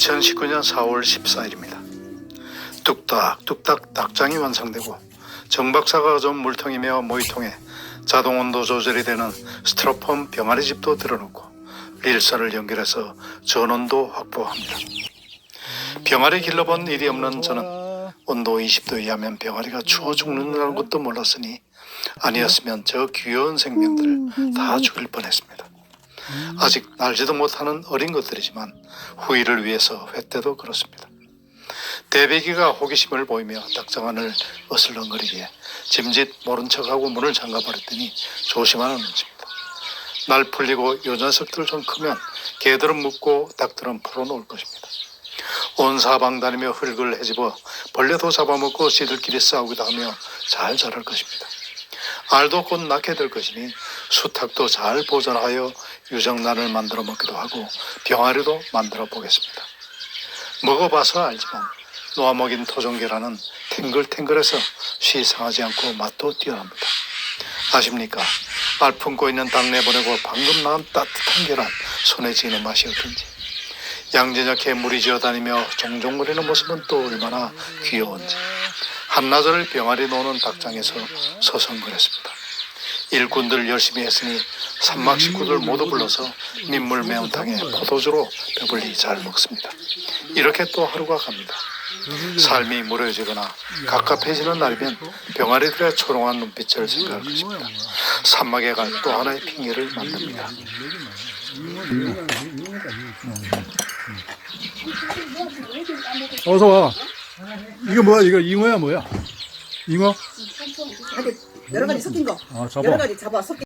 2019년 4월 14일입니다. 뚝딱 뚝딱 닭장이 완성되고 정박사가 가져온 물통이며 모이통에 자동 온도 조절이 되는 스티로폼 병아리 집도 들어놓고 릴선을 연결해서 전원도 확보합니다. 병아리 길러본 일이 없는 저는 온도 20도 이하면 병아리가 추워 죽는다는 것도 몰랐으니 아니었으면 저 귀여운 생명들을 다 죽일 뻔했습니다. 아직 날지도 못하는 어린 것들이지만 후일을 위해서 횟때도 그렇습니다. 대배기가 호기심을 보이며 닭장 안을 어슬렁거리기에 짐짓 모른 척하고 문을 잠가버렸더니 조심하는 눈치입니다. 날 풀리고 요 녀석들 좀 크면 개들은 묻고 닭들은 풀어놓을 것입니다. 온 사방 다니며 흙을 헤집어 벌레도 잡아먹고 지들끼리 싸우기도 하며 잘 자랄 것입니다. 알도 곧 낳게 될 것이니 수탉도 잘 보존하여 유정란을 만들어 먹기도 하고 병아리도 만들어 보겠습니다. 먹어봐서 알지만 놓아 먹인 토종계란은 탱글탱글해서 쉬 상하지 않고 맛도 뛰어납니다. 아십니까? 알 품고 있는 닭 내보내고 방금 낳은 따뜻한 계란 손에 쥐는 맛이 어떤지 양저녁에 무리 지어다니며 종종 거리는 모습은 또 얼마나 귀여운지 한나절을 병아리 노는 닭장에서 서성거렸습니다. 일꾼들 열심히 했으니 산막 식구들 모두 불러서 민물 매운탕에 포도주로 배불리 잘 먹습니다. 이렇게 또 하루가 갑니다. 삶이 무뎌지거나 갑갑해지는 날이면 병아리들의 초롱한 눈빛을 생각할 것입니다. 산막에 갈 또 하나의 핑계를 만듭니다. 어서 와. 이거 뭐야? 이거 잉어야 뭐야? 잉어? 여러 가지 섞인 거. 아, 잡아. 여러 가지 잡아 섞인